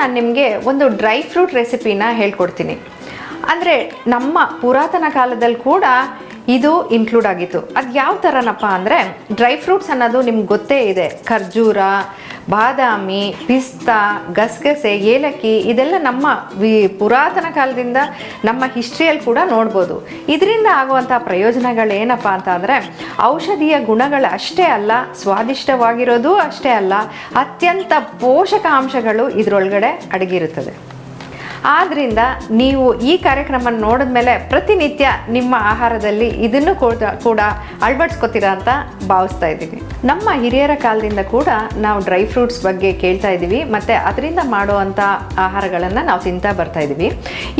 ನಾನು ನಿಮಗೆ ಒಂದು ಡ್ರೈ ಫ್ರೂಟ್ ರೆಸಿಪಿನ ಹೇಳ್ಕೊಡ್ತೀನಿ. ಅಂದರೆ ನಮ್ಮ ಪುರಾತನ ಕಾಲದಲ್ಲಿ ಕೂಡ ಇದು ಇನ್ಕ್ಲೂಡ್ ಆಗಿತ್ತು. ಅದು ಯಾವ ಥರನಪ್ಪ ಅಂದರೆ ಡ್ರೈ ಫ್ರೂಟ್ಸ್ ಅನ್ನೋದು ನಿಮ್ಗೆ ಗೊತ್ತೇ ಇದೆ. ಖರ್ಜೂರ ಬಾದಾಮಿ, ಪಿಸ್ತಾ, ಗಸಗಸೆ, ಏಲಕ್ಕಿ ಇದೆಲ್ಲ ನಮ್ಮ ವಿ ಪುರಾತನ ಕಾಲದಿಂದ ನಮ್ಮ ಹಿಸ್ಟ್ರಿಯಲ್ಲಿ ಕೂಡ ನೋಡ್ಬೋದು. ಇದರಿಂದ ಆಗುವಂಥ ಪ್ರಯೋಜನಗಳೇನಪ್ಪ ಅಂತ ಅಂದರೆ ಔಷಧೀಯ ಗುಣಗಳು ಅಷ್ಟೇ ಅಲ್ಲ, ಸ್ವಾದಿಷ್ಟವಾಗಿರೋದು ಅಷ್ಟೇ ಅಲ್ಲ, ಅತ್ಯಂತ ಪೋಷಕಾಂಶಗಳು ಇದರೊಳಗಡೆ ಅಡಗಿರುತ್ತದೆ. ಆದ್ದರಿಂದ ನೀವು ಈ ಕಾರ್ಯಕ್ರಮ ನೋಡಿದ ಮೇಲೆ ಪ್ರತಿನಿತ್ಯ ನಿಮ್ಮ ಆಹಾರದಲ್ಲಿ ಇದನ್ನು ಕೂಡ ಕೂಡ ಅಳವಡಿಸ್ಕೊತೀರಾ ಅಂತ ಭಾವಿಸ್ತಾ ಇದ್ದೀವಿ. ನಮ್ಮ ಹಿರಿಯರ ಕಾಲದಿಂದ ಕೂಡ ನಾವು ಡ್ರೈ ಫ್ರೂಟ್ಸ್ ಬಗ್ಗೆ ಕೇಳ್ತಾ ಇದ್ದೀವಿ, ಮತ್ತು ಅದರಿಂದ ಮಾಡುವಂಥ ಆಹಾರಗಳನ್ನು ನಾವು ತಿಂತಾ ಬರ್ತಾ ಇದ್ದೀವಿ.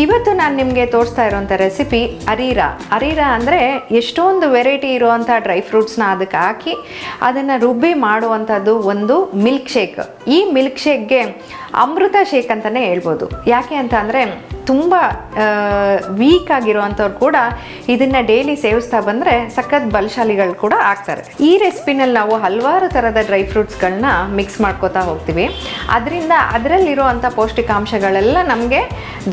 ಇವತ್ತು ನಾನು ನಿಮಗೆ ತೋರಿಸ್ತಾ ಇರೋವಂಥ ರೆಸಿಪಿ ಅರೀರಾ. ಅರೀರಾ ಅಂದರೆ ಎಷ್ಟೊಂದು ವೆರೈಟಿ ಇರುವಂಥ ಡ್ರೈ ಫ್ರೂಟ್ಸ್ನ ಅದಕ್ಕೆ ಹಾಕಿ ಅದನ್ನು ರುಬ್ಬಿ ಮಾಡುವಂಥದ್ದು ಒಂದು ಮಿಲ್ಕ್ ಶೇಕ್ ಈ ಮಿಲ್ಕ್ ಶೇಕ್ಗೆ ಅಮೃತ ಶೇಕ್ ಅಂತಲೇ ಹೇಳ್ಬೋದು. ಯಾಕೆ ಅಂತ ಅಂದರೆ ತುಂಬ ವೀಕ್ ಆಗಿರುವಂಥವ್ರು ಕೂಡ ಇದನ್ನು ಡೈಲಿ ಸೇವಿಸ್ತಾ ಬಂದರೆ ಸಖತ್ ಬಲಶಾಲಿಗಳು ಕೂಡ ಆಗ್ತಾರೆ. ಈ ರೆಸಿಪಿನಲ್ಲಿ ನಾವು ಹಲವಾರು ಥರದ ಡ್ರೈ ಫ್ರೂಟ್ಸ್ಗಳನ್ನ ಮಿಕ್ಸ್ ಮಾಡ್ಕೋತಾ ಹೋಗ್ತೀವಿ. ಅದರಿಂದ ಅದರಲ್ಲಿರುವಂಥ ಪೌಷ್ಟಿಕಾಂಶಗಳೆಲ್ಲ ನಮಗೆ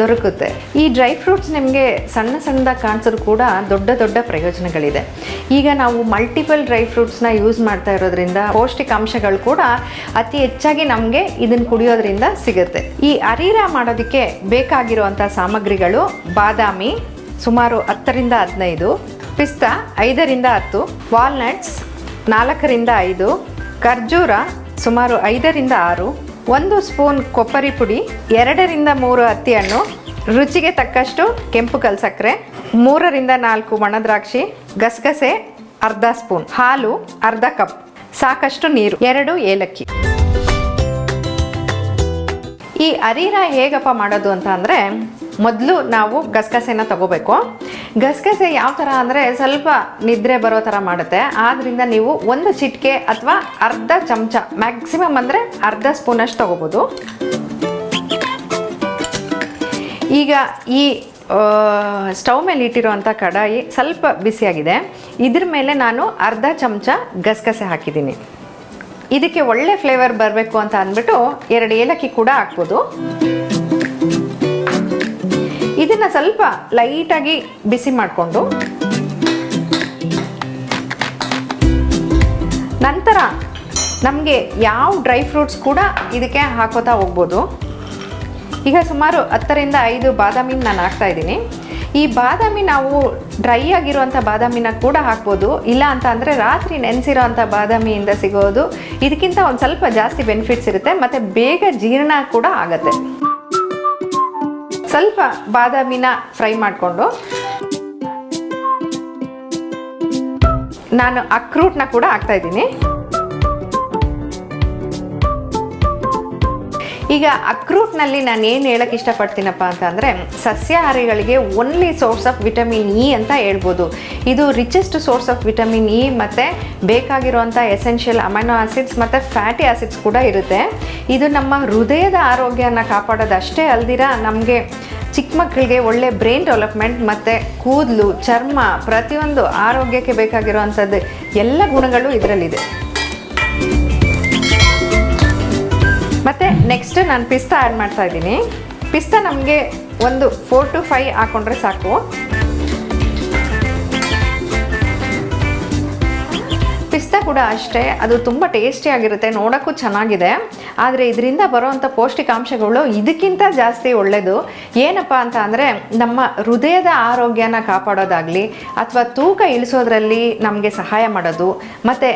ದೊರಕುತ್ತೆ. ಈ ಡ್ರೈ ಫ್ರೂಟ್ಸ್ ನಿಮಗೆ ಸಣ್ಣ ಸಣ್ಣದಾಗಿ ಕಾಣಿಸಿದ್ರು ಕೂಡ ದೊಡ್ಡ ದೊಡ್ಡ ಪ್ರಯೋಜನಗಳಿದೆ. ಈಗ ನಾವು ಮಲ್ಟಿಪಲ್ ಡ್ರೈ ಫ್ರೂಟ್ಸ್ನ ಯೂಸ್ ಮಾಡ್ತಾ ಇರೋದ್ರಿಂದ ಪೌಷ್ಟಿಕಾಂಶಗಳು ಕೂಡ ಅತಿ ಹೆಚ್ಚಾಗಿ ನಮಗೆ ಇದನ್ನು ಕುಡಿಯೋದ್ರಿಂದ ಸಿಗುತ್ತೆ. ಈ ಅರೀರಾ ಮಾಡೋದಕ್ಕೆ ಬೇಕಾಗಿರುವಂಥ ಸಾಮಗ್ರಿಗಳು ಬಾದಾಮಿ ಸುಮಾರು ಹತ್ತರಿಂದ ಹದಿನೈದು, ಪಿಸ್ತಾ ಐದರಿಂದ ಹತ್ತು, ವಾಲ್ನಟ್ಸ್ ನಾಲ್ಕರಿಂದ ಐದು, ಖರ್ಜೂರ ಸುಮಾರು ಐದರಿಂದ ಆರು, ಒಂದು ಸ್ಪೂನ್ ಕೊಬ್ಬರಿ ಪುಡಿ, ಎರಡರಿಂದ ಮೂರು ಹತ್ತಿ ಹಣ್ಣು ರುಚಿಗೆ ತಕ್ಕಷ್ಟು ಕೆಂಪು ಕಲ್ಸಕ್ಕರೆ, ಮೂರರಿಂದ ನಾಲ್ಕು ಒಣದ್ರಾಕ್ಷಿ, ಗಸಗಸೆ, ಅರ್ಧ ಸ್ಪೂನ್ ಹಾಲು, ಅರ್ಧ ಕಪ್, ಸಾಕಷ್ಟು ನೀರು, ಎರಡು ಏಲಕ್ಕಿ. ಈ ಅರೀರ ಹೇಗಪ್ಪ ಮಾಡೋದು ಅಂತ ಅಂದರೆ, ಮೊದಲು ನಾವು ಗಸಗಸೆನ ತಗೋಬೇಕು. ಗಸಗಸೆ ಯಾವ ಥರ ಅಂದರೆ ಸ್ವಲ್ಪ ನಿದ್ರೆ ಬರೋ ಥರ ಮಾಡುತ್ತೆ. ಆದ್ದರಿಂದ ನೀವು ಒಂದು ಚಿಟಿಕೆ ಅಥವಾ ಅರ್ಧ ಚಮಚ ಮ್ಯಾಕ್ಸಿಮಮ್ ಅಂದರೆ ಅರ್ಧ ಸ್ಪೂನಷ್ಟು ತಗೋಬೋದು. ಈಗ ಈ ಸ್ಟವ್ ಮೇಲೆ ಇಟ್ಟಿರುವಂಥ ಕಡಾಯಿ ಸ್ವಲ್ಪ ಬಿಸಿಯಾಗಿದೆ. ಇದ್ರ ಮೇಲೆ ನಾನು ಅರ್ಧ ಚಮಚ ಗಸಗಸೆ ಹಾಕಿದ್ದೀನಿ. ಇದಕ್ಕೆ ಒಳ್ಳೆ ಫ್ಲೇವರ್ ಬರಬೇಕು ಅಂತ ಅಂದ್ಬಿಟ್ಟು ಎರಡು ಏಲಕ್ಕಿ ಕೂಡ ಹಾಕ್ಬೋದು. ಇದನ್ನು ಸ್ವಲ್ಪ ಲೈಟಾಗಿ ಬಿಸಿ ಮಾಡಿಕೊಂಡು ನಂತರ ನಮಗೆ ಯಾವ ಡ್ರೈ ಫ್ರೂಟ್ಸ್ ಕೂಡ ಇದಕ್ಕೆ ಹಾಕೋತಾ ಹೋಗ್ಬೋದು. ಈಗ ಸುಮಾರು ಹತ್ತರಿಂದ ಐದು ಬಾದಾಮಿನ ನಾನು ಹಾಕ್ತಾ ಇದ್ದೀನಿ. ಈ ಬಾದಾಮಿ ನಾವು ಡ್ರೈ ಆಗಿರುವಂಥ ಬಾದಾಮಿನ ಕೂಡ ಹಾಕ್ಬೋದು. ಇಲ್ಲ ಅಂತ ಅಂದರೆ ರಾತ್ರಿ ನೆನೆಸಿರೋವಂಥ ಬಾದಾಮಿಯಿಂದ ಸಿಗೋದು. ಇದಕ್ಕಿಂತ ಒಂದು ಸ್ವಲ್ಪ ಜಾಸ್ತಿ ಬೆನಿಫಿಟ್ಸ್ ಇರುತ್ತೆ. ಮತ್ತು ಬೇಗ ಜೀರ್ಣ ಕೂಡ ಆಗುತ್ತೆ. ಸ್ವಲ್ಪ ಬಾದಾಮಿನ ಫ್ರೈ ಮಾಡಿಕೊಂಡು ನಾನು ಅಕ್ರೂಟ್ನ ಕೂಡ ಹಾಕ್ತಾ ಇದ್ದೀನಿ. ಈಗ ಅಕ್ರೂಟ್ನಲ್ಲಿ ನಾನು ಏನು ಹೇಳಕ್ಕೆ ಇಷ್ಟಪಡ್ತೀನಪ್ಪ ಅಂತಂದರೆ ಸಸ್ಯಾಹಾರಿಗಳಿಗೆ only source of vitamin E ಅಂತ ಹೇಳ್ಬೋದು. ಇದು richest source of vitamin E ಮತ್ತು ಬೇಕಾಗಿರುವಂಥ ಎಸೆನ್ಷಿಯಲ್ ಅಮೈನೋ ಆಸಿಡ್ಸ್ ಮತ್ತು ಫ್ಯಾಟಿ ಆಸಿಡ್ಸ್ ಕೂಡ ಇರುತ್ತೆ. ಇದು ನಮ್ಮ ಹೃದಯದ ಆರೋಗ್ಯನ ಕಾಪಾಡೋದಷ್ಟೇ ಅಲ್ದಿರ, ನಮಗೆ ಚಿಕ್ಕ ಮಕ್ಕಳಿಗೆ ಒಳ್ಳೆ ಬ್ರೈನ್ ಡೆವಲಪ್ಮೆಂಟ್ ಮತ್ತು ಕೂದಲು, ಚರ್ಮ ಪ್ರತಿಯೊಂದು ಆರೋಗ್ಯಕ್ಕೆ ಬೇಕಾಗಿರುವಂಥದ್ದು ಎಲ್ಲ ಗುಣಗಳು ಇದರಲ್ಲಿದೆ. ಮತ್ತು ನೆಕ್ಸ್ಟ್ ನಾನು ಪಿಸ್ತಾ ಆ್ಯಡ್ ಮಾಡ್ತಾ ಇದ್ದೀನಿ. ಪಿಸ್ತಾ ನಮಗೆ ಒಂದು ಫೋರ್ ಟು ಫೈವ್ ಹಾಕ್ಕೊಂಡ್ರೆ ಸಾಕು. ಕೂಡ ಅಷ್ಟೇ, ಅದು ತುಂಬ ಟೇಸ್ಟಿಯಾಗಿರುತ್ತೆ ನೋಡೋಕ್ಕೂ ಚೆನ್ನಾಗಿದೆ. ಆದರೆ ಇದರಿಂದ ಬರೋವಂಥ ಪೌಷ್ಟಿಕಾಂಶಗಳು ಇದಕ್ಕಿಂತ ಜಾಸ್ತಿ ಒಳ್ಳೆಯದು ಏನಪ್ಪ ಅಂತ ಅಂದರೆ, ನಮ್ಮ ಹೃದಯದ ಆರೋಗ್ಯನ ಕಾಪಾಡೋದಾಗಲಿ, ಅಥವಾ ತೂಕ ಇಳಿಸೋದ್ರಲ್ಲಿ ನಮಗೆ ಸಹಾಯ ಮಾಡೋದು, ಮತ್ತು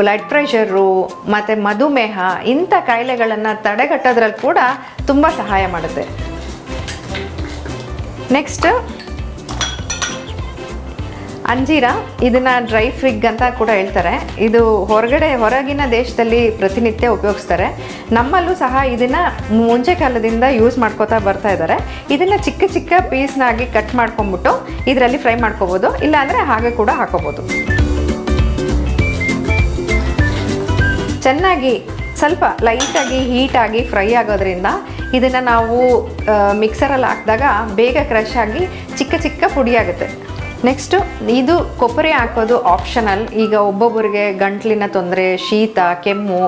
ಬ್ಲಡ್ ಪ್ರೆಷರು ಮತ್ತು ಮಧುಮೇಹ, ಇಂಥ ಕಾಯಿಲೆಗಳನ್ನು ತಡೆಗಟ್ಟೋದ್ರಲ್ಲಿ ಕೂಡ ತುಂಬ ಸಹಾಯ ಮಾಡುತ್ತೆ. ನೆಕ್ಸ್ಟ್ ಅಂಜೀರ, ಇದನ್ನ ಡ್ರೈ ಫ್ರಿಗ್ ಅಂತ ಕೂಡ ಹೇಳ್ತಾರೆ. ಇದು ಹೊರಗಡೆ, ಹೊರಗಿನ ದೇಶದಲ್ಲಿ ಪ್ರತಿನಿತ್ಯ ಉಪಯೋಗಿಸ್ತಾರೆ. ನಮ್ಮಲ್ಲೂ ಸಹ ಇದನ್ನ ಮುಂಚೆ ಕಾಲದಿಂದ ಯೂಸ್ ಮಾಡ್ಕೋತಾ ಬರ್ತಾ ಇದ್ದಾರೆ ಇದನ್ನ ಚಿಕ್ಕ ಚಿಕ್ಕ ಪೀಸ್ನಾಗಿ ಕಟ್ ಮಾಡ್ಕೊಂಡ್ಬಿಟ್ಟು ಇದರಲ್ಲಿ ಫ್ರೈ ಮಾಡ್ಕೋಬೋದು. ಇಲ್ಲಾಂದರೆ ಹಾಗೆ ಕೂಡ ಹಾಕೋಬೋದು. ಚೆನ್ನಾಗಿ, ಸ್ವಲ್ಪ ಲೈಟಾಗಿ ಹೀಟಾಗಿ ಫ್ರೈ ಆಗೋದ್ರಿಂದ ಇದನ್ನು ನಾವು ಮಿಕ್ಸರಲ್ಲಿ ಹಾಕಿದಾಗ ಬೇಗ ಕ್ರಶ್ ಆಗಿ ಚಿಕ್ಕ ಚಿಕ್ಕ ಪುಡಿ ಆಗುತ್ತೆ. ನೆಕ್ಸ್ಟು ಇದು ಕೊಬ್ಬರಿ ಹಾಕೋದು ಆಪ್ಷನಲ್ ಈಗ ಒಬ್ಬೊಬ್ಬರಿಗೆ ಗಂಟ್ಲಿನ ತೊಂದರೆ, ಶೀತ, ಕೆಮ್ಮು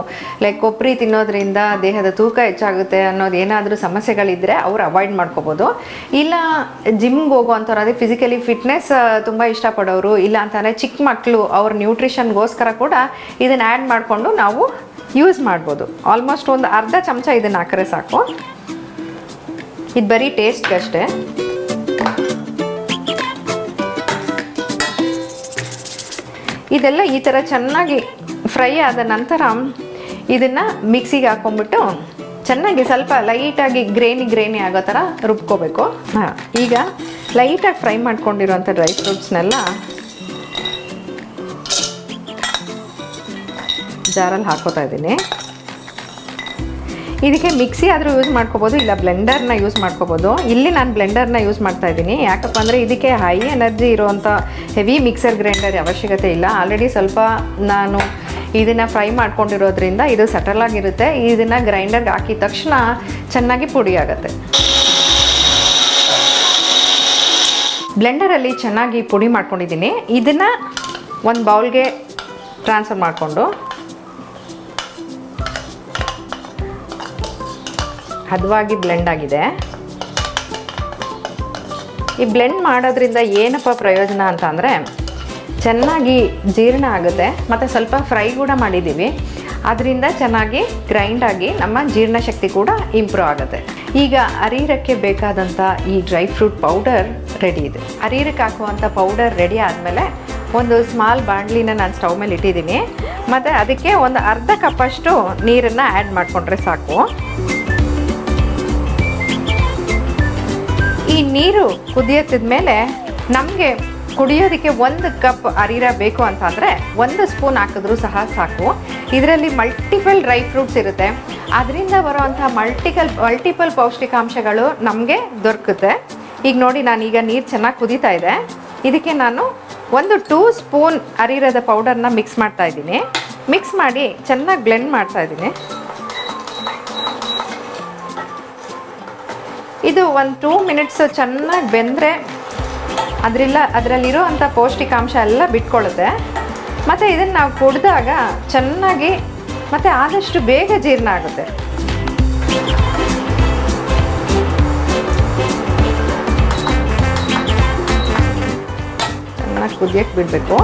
ಲೈಕ್ ಕೊಬ್ಬರಿ ತಿನ್ನೋದ್ರಿಂದ ದೇಹದ ತೂಕ ಹೆಚ್ಚಾಗುತ್ತೆ ಅನ್ನೋದು ಏನಾದರೂ ಸಮಸ್ಯೆಗಳಿದ್ದರೆ ಅವ್ರು ಅವಾಯ್ಡ್ ಮಾಡ್ಕೋಬೋದು. ಇಲ್ಲ ಜಿಮ್ಗೆ ಹೋಗುವಂಥವ್ರು, ಅದೇ ಫಿಸಿಕಲಿ ಫಿಟ್ನೆಸ್ ತುಂಬ ಇಷ್ಟಪಡೋರು, ಇಲ್ಲ ಅಂತಂದರೆ ಚಿಕ್ಕ ಮಕ್ಕಳು ಅವ್ರ ನ್ಯೂಟ್ರಿಷನ್ಗೋಸ್ಕರ ಕೂಡ ಇದನ್ನು ಆ್ಯಡ್ ಮಾಡಿಕೊಂಡು ನಾವು ಯೂಸ್ ಮಾಡ್ಬೋದು. ಆಲ್ಮೋಸ್ಟ್ ಒಂದು ಅರ್ಧ ಚಮಚ ಇದನ್ನು ಹಾಕಿದ್ರೆ ಸಾಕು. ಇದು ಬರೀ ಟೇಸ್ಟ್ಗಷ್ಟೇ ಇದೆಲ್ಲ ಈ ಥರ ಚೆನ್ನಾಗಿ ಫ್ರೈ ಆದ ನಂತರ ಇದನ್ನು ಮಿಕ್ಸಿಗೆ ಹಾಕ್ಕೊಂಬಿಟ್ಟು ಚೆನ್ನಾಗಿ ಸ್ವಲ್ಪ ಲೈಟಾಗಿ ಗ್ರೇನಿ ಗ್ರೇನಿ ಆಗೋ ಥರ ರುಬ್ಕೋಬೇಕು. ಹಾಂ, ಈಗ ಲೈಟಾಗಿ ಫ್ರೈ ಮಾಡ್ಕೊಂಡಿರುವಂಥ ಡ್ರೈ ಫ್ರೂಟ್ಸ್ನೆಲ್ಲ ಜಾರಲ್ಲಿ ಹಾಕೋತಾ ಇದ್ದೀನಿ. ಇದಕ್ಕೆ ಮಿಕ್ಸಿ ಆದರೂ ಯೂಸ್ ಮಾಡ್ಕೋಬೋದು, ಇಲ್ಲ ಬ್ಲೆಂಡರ್ನ ಯೂಸ್ ಮಾಡ್ಕೋಬೋದು. ಇಲ್ಲಿ ನಾನು ಬ್ಲೆಂಡರ್ನ ಯೂಸ್ ಮಾಡ್ತಾ ಇದ್ದೀನಿ. ಯಾಕಪ್ಪ ಅಂದರೆ ಇದಕ್ಕೆ ಹೈ ಎನರ್ಜಿ ಇರುವಂಥ ಹೆವಿ ಮಿಕ್ಸರ್ ಗ್ರೈಂಡರ್ ಅವಶ್ಯಕತೆ ಇಲ್ಲ. ಆಲ್ರೆಡಿ ಸ್ವಲ್ಪ ನಾನು ಇದನ್ನು ಫ್ರೈ ಮಾಡ್ಕೊಂಡಿರೋದ್ರಿಂದ ಇದು ಸಟಲ್ ಆಗಿರುತ್ತೆ. ಇದನ್ನು ಗ್ರೈಂಡರ್ಗೆ ಹಾಕಿದ ತಕ್ಷಣ ಚೆನ್ನಾಗಿ ಪುಡಿ ಆಗುತ್ತೆ. ಬ್ಲೆಂಡರಲ್ಲಿ ಚೆನ್ನಾಗಿ ಪುಡಿ ಮಾಡ್ಕೊಂಡಿದ್ದೀನಿ. ಇದನ್ನು ಒಂದು ಬೌಲ್ಗೆ ಟ್ರಾನ್ಸ್ಫರ್ ಮಾಡಿಕೊಂಡು ಹದವಾಗಿ ಬ್ಲೆಂಡ್ ಆಗಿದೆ. ಈ ಬ್ಲೆಂಡ್ ಮಾಡೋದ್ರಿಂದ ಏನಪ್ಪ ಪ್ರಯೋಜನ ಅಂತ ಅಂದರೆ ಚೆನ್ನಾಗಿ ಜೀರ್ಣ ಆಗುತ್ತೆ. ಮತ್ತು ಸ್ವಲ್ಪ ಫ್ರೈ ಕೂಡ ಮಾಡಿದ್ದೀವಿ. ಅದರಿಂದ ಚೆನ್ನಾಗಿ ಗ್ರೈಂಡ್ ಆಗಿ ನಮ್ಮ ಜೀರ್ಣಶಕ್ತಿ ಕೂಡ ಇಂಪ್ರೂವ್ ಆಗುತ್ತೆ. ಈಗ ಅರೀರಕ್ಕೆ ಬೇಕಾದಂಥ ಈ ಡ್ರೈ ಫ್ರೂಟ್ ಪೌಡರ್ ರೆಡಿ ಇದೆ. ಅರೀರಕ್ಕೆ ಹಾಕುವಂಥ ಪೌಡರ್ ರೆಡಿ ಆದಮೇಲೆ ಒಂದು ಸ್ಮಾಲ್ ಬಾಣಲಿನ ನಾನು ಸ್ಟವ್ ಮೇಲೆ ಇಟ್ಟಿದ್ದೀನಿ. ಮತ್ತು ಅದಕ್ಕೆ ಒಂದು ಅರ್ಧ ಕಪ್ಪಷ್ಟು ನೀರನ್ನು ಆ್ಯಡ್ ಮಾಡಿಕೊಂಡ್ರೆ ಸಾಕು. ಈ ನೀರು ಕುದಿಯತ್ತಿದ ಮೇಲೆ ನಮಗೆ ಕುಡಿಯೋದಕ್ಕೆ ಒಂದು ಕಪ್ ಅರಿರ ಬೇಕು ಅಂತಂದರೆ ಒಂದು ಸ್ಪೂನ್ ಹಾಕಿದ್ರೂ ಸಹ ಸಾಕು. ಇದರಲ್ಲಿ ಮಲ್ಟಿಪಲ್ ಡ್ರೈ ಫ್ರೂಟ್ಸ್ ಇರುತ್ತೆ. ಅದರಿಂದ ಬರುವಂಥ ಮಲ್ಟಿಕಲ್ ಮಲ್ಟಿಪಲ್ ಪೌಷ್ಟಿಕಾಂಶಗಳು ನಮಗೆ ದೊರಕುತ್ತೆ. ಈಗ ನೋಡಿ, ನಾನೀಗ ನೀರು ಚೆನ್ನಾಗಿ ಕುದೀತಾ ಇದೆ. ಇದಕ್ಕೆ ನಾನು ಒಂದು ಟೂ ಸ್ಪೂನ್ ಅರಿರದ ಪೌಡರ್ನ ಮಿಕ್ಸ್ ಮಾಡ್ತಾ ಇದ್ದೀನಿ. ಮಿಕ್ಸ್ ಮಾಡಿ ಚೆನ್ನಾಗಿ ಬ್ಲೆಂಡ್ ಮಾಡ್ತಾ ಇದ್ದೀನಿ. ಇದು ಒಂದು ಟೂ ಮಿನಿಟ್ಸ್ ಚೆನ್ನಾಗಿ ಬೆಂದರೆ ಅದರಿಲ್ಲ ಅದರಲ್ಲಿರೋ ಅಂಥ ಪೌಷ್ಟಿಕಾಂಶ ಎಲ್ಲ ಬಿಟ್ಕೊಳ್ಳುತ್ತೆ. ಮತ್ತು ಇದನ್ನು ನಾವು ಕುಡಿದಾಗ ಚೆನ್ನಾಗಿ ಮತ್ತು ಆದಷ್ಟು ಬೇಗ ಜೀರ್ಣ ಆಗುತ್ತೆ. ಚೆನ್ನಾಗಿ ಕುದಿಯಕ್ಕೆ ಬಿಡಬೇಕು.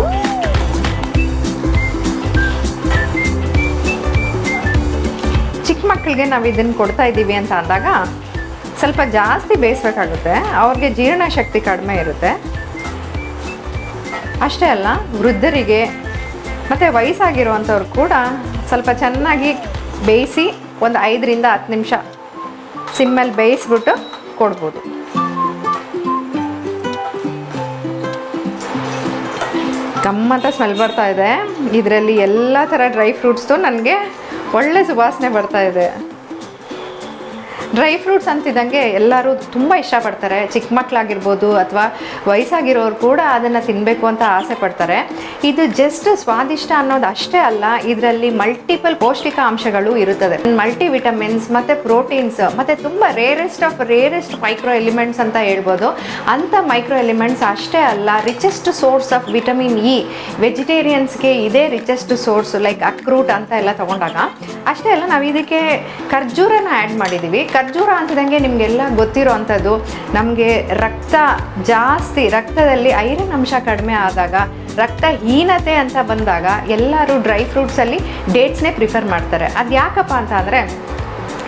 ಚಿಕ್ಕ ಮಕ್ಕಳಿಗೆ ನಾವು ಇದನ್ನು ಕೊಡ್ತಾ ಇದ್ದೀವಿ ಅಂತ ಅಂದಾಗ ಸ್ವಲ್ಪ ಜಾಸ್ತಿ ಬೇಯಿಸ್ಬೇಕಾಗುತ್ತೆ. ಅವ್ರಿಗೆ ಜೀರ್ಣಶಕ್ತಿ ಕಡಿಮೆ ಇರುತ್ತೆ. ಅಷ್ಟೇ ಅಲ್ಲ, ವೃದ್ಧರಿಗೆ ಮತ್ತು ವಯಸ್ಸಾಗಿರುವಂಥವ್ರು ಕೂಡ ಸ್ವಲ್ಪ ಚೆನ್ನಾಗಿ ಬೇಯಿಸಿ ಒಂದು ಐದರಿಂದ ಹತ್ತು ನಿಮಿಷ ಸಿಮ್ಮಲ್ಲಿ ಬೇಯಿಸ್ಬಿಟ್ಟು ಕೊಡ್ಬೋದು. ಗಮ್ಮಂತ ಸ್ಮೆಲ್ ಬರ್ತಾ ಇದೆ. ಇದರಲ್ಲಿ ಎಲ್ಲ ಥರ ಡ್ರೈ ಫ್ರೂಟ್ಸ್ದು ನನಗೆ ಒಳ್ಳೆ ಸುವಾಸನೆ ಬರ್ತಾ ಇದೆ. ಡ್ರೈ ಫ್ರೂಟ್ಸ್ ಅಂತಿದ್ದಂಗೆ ಎಲ್ಲರೂ ತುಂಬ ಇಷ್ಟಪಡ್ತಾರೆ. ಚಿಕ್ಕ ಮಕ್ಕಳಾಗಿರ್ಬೋದು ಅಥವಾ ವಯಸ್ಸಾಗಿರೋರು ಕೂಡ ಅದನ್ನು ತಿನ್ನಬೇಕು ಅಂತ ಆಸೆ ಪಡ್ತಾರೆ. ಇದು ಜಸ್ಟ್ ಸ್ವಾದಿಷ್ಟ ಅನ್ನೋದು ಅಷ್ಟೇ ಅಲ್ಲ, ಇದರಲ್ಲಿ ಮಲ್ಟಿಪಲ್ ಪೌಷ್ಟಿಕಾಂಶಗಳು ಇರುತ್ತದೆ. ಮಲ್ಟಿ ವಿಟಮಿನ್ಸ್ ಮತ್ತು ಪ್ರೋಟೀನ್ಸ್ ಮತ್ತು ತುಂಬ rarest of rarest micro elements ಅಂತ ಹೇಳ್ಬೋದು. ಅಂಥ ಮೈಕ್ರೋ ಎಲಿಮೆಂಟ್ಸ್ ಅಷ್ಟೇ ಅಲ್ಲ richest source of vitamin E ವೆಜಿಟೇರಿಯನ್ಸ್ಗೆ ಇದೇ ರಿಚೆಸ್ಟ್ ಸೋರ್ಸ್ ಲೈಕ್ ಅಕ್ರೂಟ್ ಅಂತ ಎಲ್ಲ ತಗೊಂಡಾಗ. ಅಷ್ಟೇ ಅಲ್ಲ, ನಾವು ಇದಕ್ಕೆ ಖರ್ಜೂರನ ಆ್ಯಡ್ ಮಾಡಿದ್ದೀವಿ ಖರ್ಜೂರ ಅಂತಿದಂಗೆ ನಿಮಗೆಲ್ಲ ಗೊತ್ತಿರೋ ಅಂಥದ್ದು ನಮಗೆ ರಕ್ತ ಜಾಸ್ತಿ, ರಕ್ತದಲ್ಲಿ ಐರನ್ ಅಂಶ ಕಡಿಮೆ ಆದಾಗ ರಕ್ತಹೀನತೆ ಅಂತ ಬಂದಾಗ ಎಲ್ಲರೂ ಡ್ರೈ ಫ್ರೂಟ್ಸಲ್ಲಿ ಡೇಟ್ಸ್ನೇ ಪ್ರಿಫರ್ ಮಾಡ್ತಾರೆ. ಅದು ಯಾಕಪ್ಪ ಅಂತ ಅಂದರೆ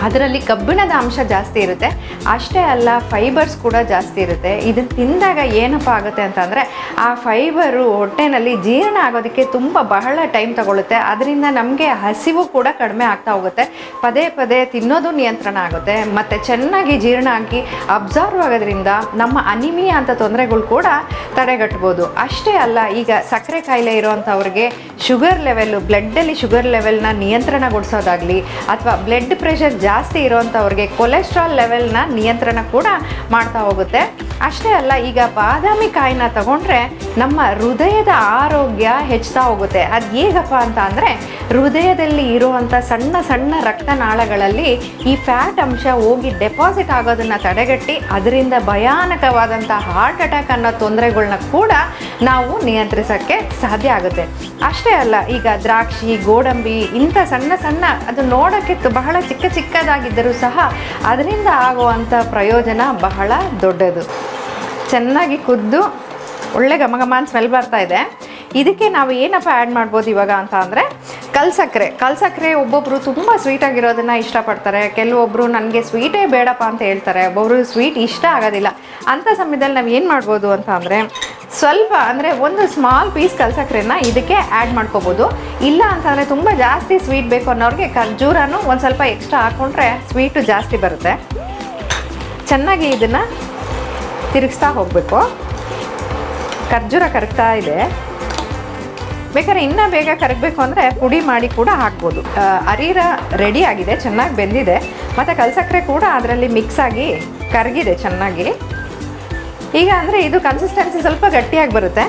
ಅದರಲ್ಲಿ ಕಬ್ಬಿಣದ ಅಂಶ ಜಾಸ್ತಿ ಇರುತ್ತೆ. ಅಷ್ಟೇ ಅಲ್ಲ, ಫೈಬರ್ಸ್ ಕೂಡ ಜಾಸ್ತಿ ಇರುತ್ತೆ. ಇದನ್ನು ತಿಂದಾಗ ಏನಪ್ಪ ಆಗುತ್ತೆ ಅಂತಂದರೆ, ಆ ಫೈಬರು ಹೊಟ್ಟೆನಲ್ಲಿ ಜೀರ್ಣ ಆಗೋದಕ್ಕೆ ತುಂಬ ಬಹಳ ಟೈಮ್ ತಗೊಳ್ಳುತ್ತೆ ಅದರಿಂದ ನಮಗೆ ಹಸಿವು ಕೂಡ ಕಡಿಮೆ ಆಗ್ತಾ ಹೋಗುತ್ತೆ. ಪದೇ ಪದೇ ತಿನ್ನೋದು ನಿಯಂತ್ರಣ ಆಗುತ್ತೆ. ಮತ್ತು ಚೆನ್ನಾಗಿ ಜೀರ್ಣ ಆಗಿ ಅಬ್ಸರ್ವ್ ಆಗೋದ್ರಿಂದ ನಮ್ಮ ಅನಿಮಿಯಾ ಅಂತ ತೊಂದರೆಗಳು ಕೂಡ ತಡೆಗಟ್ಬೋದು. ಅಷ್ಟೇ ಅಲ್ಲ, ಈಗ ಸಕ್ಕರೆ ಕಾಯಿಲೆ ಇರೋವಂಥವ್ರಿಗೆ ಶುಗರ್ ಲೆವೆಲ್ಲು ಬ್ಲಡ್ಡಲ್ಲಿ ಶುಗರ್ ಲೆವೆಲ್ನ ನಿಯಂತ್ರಣಗೊಳಿಸೋದಾಗಲಿ, ಅಥವಾ ಬ್ಲಡ್ ಪ್ರೆಷರ್ ಜಾಸ್ತಿ ಇರೋವಂಥವ್ರಿಗೆ ಕೊಲೆಸ್ಟ್ರಾಲ್ ಲೆವೆಲ್ನ ನಿಯಂತ್ರಣ ಕೂಡ ಮಾಡ್ತಾ ಹೋಗುತ್ತೆ. ಅಷ್ಟೇ ಅಲ್ಲ, ಈಗ ಬಾದಾಮಿ ಕಾಯಿನ ತಗೊಂಡ್ರೆ ನಮ್ಮ ಹೃದಯದ ಆರೋಗ್ಯ ಹೆಚ್ಚುತ್ತಾ ಹೋಗುತ್ತೆ. ಅದು ಹೇಗಪ್ಪ ಅಂತ ಅಂದರೆ, ಹೃದಯದಲ್ಲಿ ಇರುವಂಥ ಸಣ್ಣ ಸಣ್ಣ ರಕ್ತನಾಳಗಳಲ್ಲಿ ಈ ಫ್ಯಾಟ್ ಅಂಶ ಹೋಗಿ ಡೆಪಾಸಿಟ್ ಆಗೋದನ್ನು ತಡೆಗಟ್ಟಿ, ಅದರಿಂದ ಭಯಾನಕವಾದಂಥ ಹಾರ್ಟ್ ಅಟ್ಯಾಕ್ ಅನ್ನೋ ತೊಂದರೆಗಳನ್ನ ಕೂಡ ನಾವು ನಿಯಂತ್ರಿಸೋಕ್ಕೆ ಸಾಧ್ಯ ಆಗುತ್ತೆ. ಅಷ್ಟೇ ಅಲ್ಲ, ಈಗ ದ್ರಾಕ್ಷಿ, ಗೋಡಂಬಿ ಇಂಥ ಸಣ್ಣ ಸಣ್ಣ ಅದು ನೋಡೋಕ್ಕೆ ಬಹಳ ಚಿಕ್ಕ ಚಿಕ್ಕ ಚಿಕ್ಕದಾಗಿದ್ದರೂ ಸಹ ಅದರಿಂದ ಆಗುವಂಥ ಪ್ರಯೋಜನ ಬಹಳ ದೊಡ್ಡದು. ಚೆನ್ನಾಗಿ ಕುದ್ದು ಒಳ್ಳೆ ಅಂತ ಸ್ಮೆಲ್ ಬರ್ತಾ ಇದೆ. ಇದಕ್ಕೆ ನಾವು ಏನಪ್ಪ ಆ್ಯಡ್ ಮಾಡ್ಬೋದು ಇವಾಗ ಅಂತ ಅಂದರೆ ಕಲ್ಸಕ್ಕರೆ ಕಲ್ಸಕ್ಕರೆ ಒಬ್ಬೊಬ್ಬರು ತುಂಬ ಸ್ವೀಟಾಗಿರೋದನ್ನು ಇಷ್ಟಪಡ್ತಾರೆ. ಕೆಲವೊಬ್ಬರು ನನಗೆ ಸ್ವೀಟೇ ಬೇಡಪ್ಪ ಅಂತ ಹೇಳ್ತಾರೆ. ಒಬ್ಬೊಬ್ರು ಸ್ವೀಟ್ ಇಷ್ಟ ಆಗೋದಿಲ್ಲ. ಅಂಥ ಸಮಯದಲ್ಲಿ ನಾವು ಏನು ಮಾಡ್ಬೋದು ಅಂತ ಅಂದರೆ ಸ್ವಲ್ಪ ಅಂದರೆ ಒಂದು ಸ್ಮಾಲ್ ಪೀಸ್ ಕಲ್ಸಕ್ಕರೆನ ಇದಕ್ಕೆ ಆ್ಯಡ್ ಮಾಡ್ಕೋಬೋದು. ಇಲ್ಲ ಅಂತಂದರೆ ತುಂಬ ಜಾಸ್ತಿ ಸ್ವೀಟ್ ಬೇಕು ಅನ್ನೋರಿಗೆ ಖರ್ಜೂರನೂ ಒಂದು ಸ್ವಲ್ಪ ಎಕ್ಸ್ಟ್ರಾ ಹಾಕ್ಕೊಂಡ್ರೆ ಸ್ವೀಟು ಜಾಸ್ತಿ ಬರುತ್ತೆ. ಚೆನ್ನಾಗಿ ಇದನ್ನು ತಿರುಗಿಸ್ತಾ ಹೋಗಬೇಕು. ಖರ್ಜೂರ ಕರಗ್ತಾ ಇದೆ. ಬೇಕಾದ್ರೆ ಇನ್ನೂ ಬೇಗ ಕರಗಬೇಕು ಅಂದರೆ ಪುಡಿ ಮಾಡಿ ಕೂಡ ಹಾಕ್ಬೋದು. ಅರೀರ ರೆಡಿ ಆಗಿದೆ, ಚೆನ್ನಾಗಿ ಬೆಂದಿದೆ. ಮತ್ತು ಕಲ್ಸಕ್ಕರೆ ಕೂಡ ಅದರಲ್ಲಿ ಮಿಕ್ಸ್ ಆಗಿ ಕರಗಿದೆ ಚೆನ್ನಾಗಿ. ಈಗ ಅಂದರೆ ಇದು ಕನ್ಸಿಸ್ಟೆನ್ಸಿ ಸ್ವಲ್ಪ ಗಟ್ಟಿಯಾಗಿ ಬರುತ್ತೆ.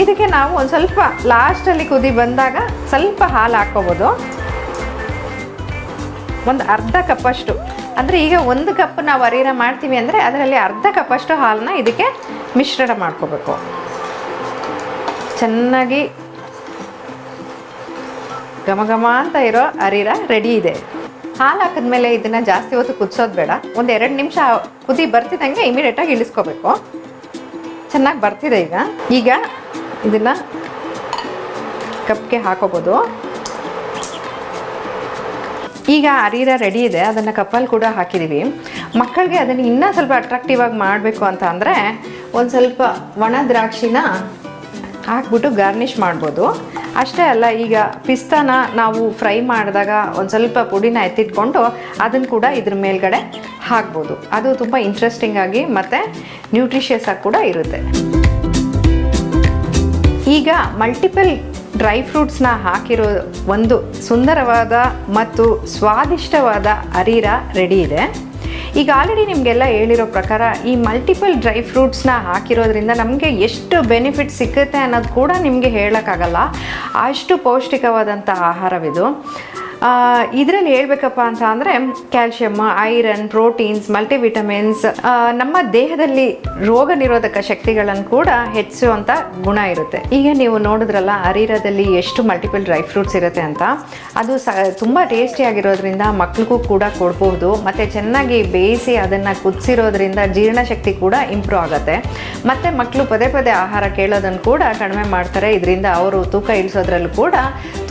ಇದಕ್ಕೆ ನಾವು ಒಂದು ಸ್ವಲ್ಪ ಲಾಸ್ಟಲ್ಲಿ ಕುದಿ ಬಂದಾಗ ಸ್ವಲ್ಪ ಹಾಲು ಹಾಕ್ಕೋಬೋದು. ಒಂದು ಅರ್ಧ ಕಪ್ಪಷ್ಟು ಅಂದರೆ ಈಗ ಒಂದು ಕಪ್ ನಾವು ಹರೀರ ಮಾಡ್ತೀವಿ ಅಂದರೆ ಅದರಲ್ಲಿ ಅರ್ಧ ಕಪ್ಪಷ್ಟು ಹಾಲನ್ನ ಇದಕ್ಕೆ ಮಿಶ್ರಣ ಮಾಡ್ಕೋಬೇಕು. ಚೆನ್ನಾಗಿ ಘಮ ಘಮ ಅಂತ ಇರೋ ಅರೀರ ರೆಡಿ ಇದೆ. ಹಾಲು ಹಾಕಿದ್ಮೇಲೆ ಇದನ್ನು ಜಾಸ್ತಿ ಹೊತ್ತು ಕುದಿಸೋದು ಬೇಡ. ಒಂದು ಎರಡು ನಿಮಿಷ ಕುದಿ ಬರ್ತಿದ್ದಂಗೆ ಇಮಿಡಿಯೇಟಾಗಿ ಇಳಿಸ್ಕೋಬೇಕು. ಚೆನ್ನಾಗಿ ಬರ್ತಿದೆ ಈಗ. ಈಗ ಇದನ್ನು ಕಪ್ಗೆ ಹಾಕೋಬೋದು. ಈಗ ಅರೀರ ರೆಡಿ ಇದೆ. ಅದನ್ನು ಕಪ್ಪಲ್ಲಿ ಕೂಡ ಹಾಕಿದ್ದೀವಿ ಮಕ್ಕಳಿಗೆ ಅದನ್ನು ಇನ್ನೂ ಸ್ವಲ್ಪ ಅಟ್ರಾಕ್ಟಿವ್ ಆಗಿ ಮಾಡಬೇಕು ಅಂತ ಅಂದರೆ ಒಂದು ಸ್ವಲ್ಪ ಒಣ ದ್ರಾಕ್ಷಿನ ಹಾಕ್ಬಿಟ್ಟು ಗಾರ್ನಿಷ್ ಮಾಡ್ಬೋದು. ಅಷ್ಟೇ ಅಲ್ಲ, ಈಗ ಪಿಸ್ತಾನ ನಾವು ಫ್ರೈ ಮಾಡಿದಾಗ ಒಂದು ಸ್ವಲ್ಪ ಪುಡಿನ ಎತ್ತಿಟ್ಕೊಂಡು ಅದನ್ನು ಕೂಡ ಇದ್ರ ಮೇಲ್ಗಡೆ ಹಾಕ್ಬೋದು. ಅದು ತುಂಬ ಇಂಟ್ರೆಸ್ಟಿಂಗ್ ಆಗಿ ಮತ್ತು ನ್ಯೂಟ್ರಿಷಿಯಸ್ ಆಗಿ ಕೂಡ ಇರುತ್ತೆ. ಈಗ ಮಲ್ಟಿಪಲ್ ಡ್ರೈ ಫ್ರೂಟ್ಸ್ನ ಹಾಕಿರೋ ಒಂದು ಸುಂದರವಾದ ಮತ್ತು ಸ್ವಾದಿಷ್ಟವಾದ ಅರೀರ ರೆಡಿ ಇದೆ. ಈಗ ಆಲ್ರೆಡಿ ನಿಮಗೆಲ್ಲ ಹೇಳಿರೋ ಪ್ರಕಾರ ಈ ಮಲ್ಟಿಪಲ್ ಡ್ರೈ ಫ್ರೂಟ್ಸ್ನ ಹಾಕಿರೋದ್ರಿಂದ ನಮಗೆ ಎಷ್ಟು ಬೆನಿಫಿಟ್ ಸಿಗುತ್ತೆ ಅನ್ನೋದು ಕೂಡ ನಿಮಗೆ ಹೇಳೋಕ್ಕಾಗಲ್ಲ. ಅಷ್ಟು ಪೌಷ್ಟಿಕವಾದಂಥ ಆಹಾರವಿದು. ಇದರಲ್ಲಿ ಹೇಳ್ಬೇಕಪ್ಪ ಅಂತ ಅಂದರೆ ಕ್ಯಾಲ್ಶಿಯಮ್ ಐರನ್ ಪ್ರೋಟೀನ್ಸ್ ಮಲ್ಟಿವಿಟಮಿನ್ಸ್ ನಮ್ಮ ದೇಹದಲ್ಲಿ ರೋಗ ನಿರೋಧಕ ಶಕ್ತಿಗಳನ್ನು ಕೂಡ ಹೆಚ್ಚುವಂಥ ಗುಣ ಇರುತ್ತೆ. ಈಗ ನೀವು ನೋಡಿದ್ರಲ್ಲ, ಅರೀರದಲ್ಲಿ ಎಷ್ಟು ಮಲ್ಟಿಪಲ್ ಡ್ರೈ ಫ್ರೂಟ್ಸ್ ಇರುತ್ತೆ ಅಂತ. ಅದು ಸ, ತುಂಬ ಟೇಸ್ಟಿಯಾಗಿರೋದ್ರಿಂದ ಮಕ್ಳಿಗೂ ಕೂಡ ಕೊಡ್ಬೋದು ಮತ್ತು ಚೆನ್ನಾಗಿ ಬೇಯಿಸಿ ಅದನ್ನು ಕುದಿಸಿರೋದ್ರಿಂದ ಜೀರ್ಣಶಕ್ತಿ ಕೂಡ ಇಂಪ್ರೂವ್ ಆಗುತ್ತೆ. ಮತ್ತು ಮಕ್ಕಳು ಪದೇ ಪದೇ ಆಹಾರ ಕೇಳೋದನ್ನು ಕೂಡ ಕಡಿಮೆ ಮಾಡ್ತಾರೆ. ಇದರಿಂದ ಅವರು ತೂಕ ಇಳಿಸೋದ್ರಲ್ಲೂ ಕೂಡ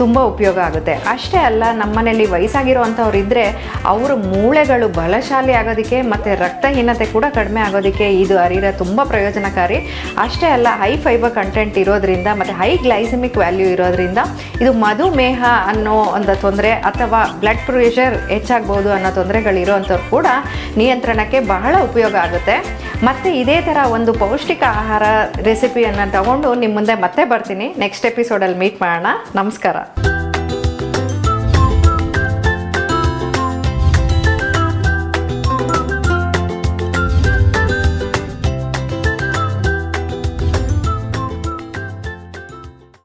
ತುಂಬ ಉಪಯೋಗ ಆಗುತ್ತೆ. ಅಷ್ಟೇ ಅಲ್ಲ ನಮ್ಮನೇಲಿ ವಯಸ್ಸಾಗಿರುವಂಥವ್ರು ಇದ್ದರೆ ಅವರ ಮೂಳೆಗಳು ಬಲಶಾಲಿ ಆಗೋದಕ್ಕೆ ಮತ್ತು ರಕ್ತಹೀನತೆ ಕೂಡ ಕಡಿಮೆ ಆಗೋದಕ್ಕೆ ಇದು ಅರಿರ ತುಂಬ ಪ್ರಯೋಜನಕಾರಿ. ಅಷ್ಟೇ ಅಲ್ಲ ಹೈ ಫೈಬರ್ ಕಂಟೆಂಟ್ ಇರೋದ್ರಿಂದ ಮತ್ತು ಹೈ ಗ್ಲೈಸಮಿಕ್ ವ್ಯಾಲ್ಯೂ ಇರೋದ್ರಿಂದ ಇದು ಮಧುಮೇಹ ಅನ್ನೋ ಒಂದು ತೊಂದರೆ ಅಥವಾ ಬ್ಲಡ್ ಪ್ರೆಷರ್ ಹೆಚ್ಚಾಗ್ಬೋದು ಅನ್ನೋ ತೊಂದರೆಗಳಿರೋವಂಥವ್ರು ಕೂಡ ನಿಯಂತ್ರಣಕ್ಕೆ ಬಹಳ ಉಪಯೋಗ ಆಗುತ್ತೆ. ಮತ್ತು ಇದೇ ಥರ ಒಂದು ಪೌಷ್ಟಿಕ ಆಹಾರ ರೆಸಿಪಿಯನ್ನು ತಗೊಂಡು ನಿಮ್ಮ ಮುಂದೆ ಮತ್ತೆ ಬರ್ತೀನಿ. ನೆಕ್ಸ್ಟ್ ಎಪಿಸೋಡಲ್ಲಿ ಮೀಟ್ ಮಾಡೋಣ. ನಮಸ್ಕಾರ.